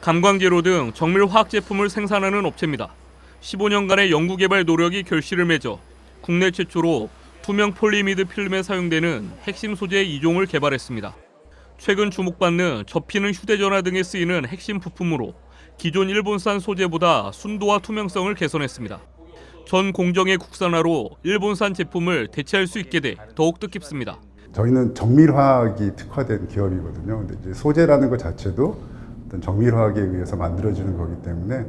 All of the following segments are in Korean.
감광제로 등 정밀 화학 제품을 생산하는 업체입니다. 15년간의 연구개발 노력이 결실을 맺어 국내 최초로 투명 폴리미드 필름에 사용되는 핵심 소재 2종을 개발했습니다. 최근 주목받는 접히는 휴대전화 등에 쓰이는 핵심 부품으로 기존 일본산 소재보다 순도와 투명성을 개선했습니다. 전 공정의 국산화로 일본산 제품을 대체할 수 있게 돼 더욱 뜻깊습니다. 저희는 정밀화학이 특화된 기업이거든요. 근데 이제 소재라는 것 자체도 어떤 정밀화학에 의해서 만들어지는 거기 때문에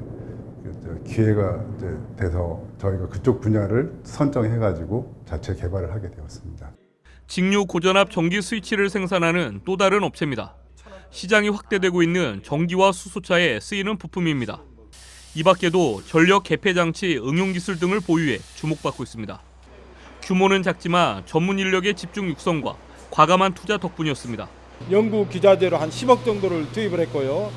기회가 이제 돼서 저희가 그쪽 분야를 선정해가지고 자체 개발을 하게 되었습니다. 직류 고전압 전기 스위치를 생산하는 또 다른 업체입니다. 시장이 확대되고 있는 전기와 수소차에 쓰이는 부품입니다. 이 밖에도 전력 개폐 장치 응용 기술 등을 보유해 주목받고 있습니다. 규모는 작지만 전문 인력의 집중 육성과 과감한 투자 덕분이었습니다. 연구 기자재로 한 10억 정도를 투입을 했고요.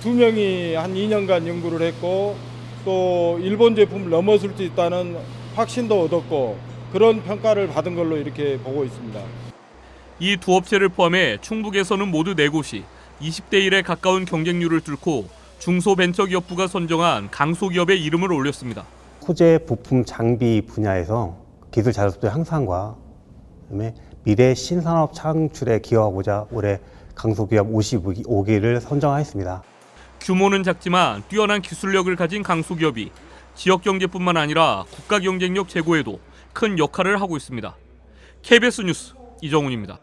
두 명이 한 2년간 연구를 했고 또 일본 제품을 넘어설 수 있다는 확신도 얻었고 그런 평가를 받은 걸로 이렇게 보고 있습니다. 이 두 업체를 포함해 충북에서는 모두 4곳이 20대 1에 가까운 경쟁률을 뚫고 중소벤처기업부가 선정한 강소기업의 이름을 올렸습니다. 소재 부품 장비 분야에서 기술 자료수의 향상과 그다음에 미래 신산업 창출에 기여하고자 올해 강소기업 55기를 선정하였습니다. 규모는 작지만 뛰어난 기술력을 가진 강소기업이 지역 경제뿐만 아니라 국가 경쟁력 제고에도 큰 역할을 하고 있습니다. KBS 뉴스 이정훈입니다.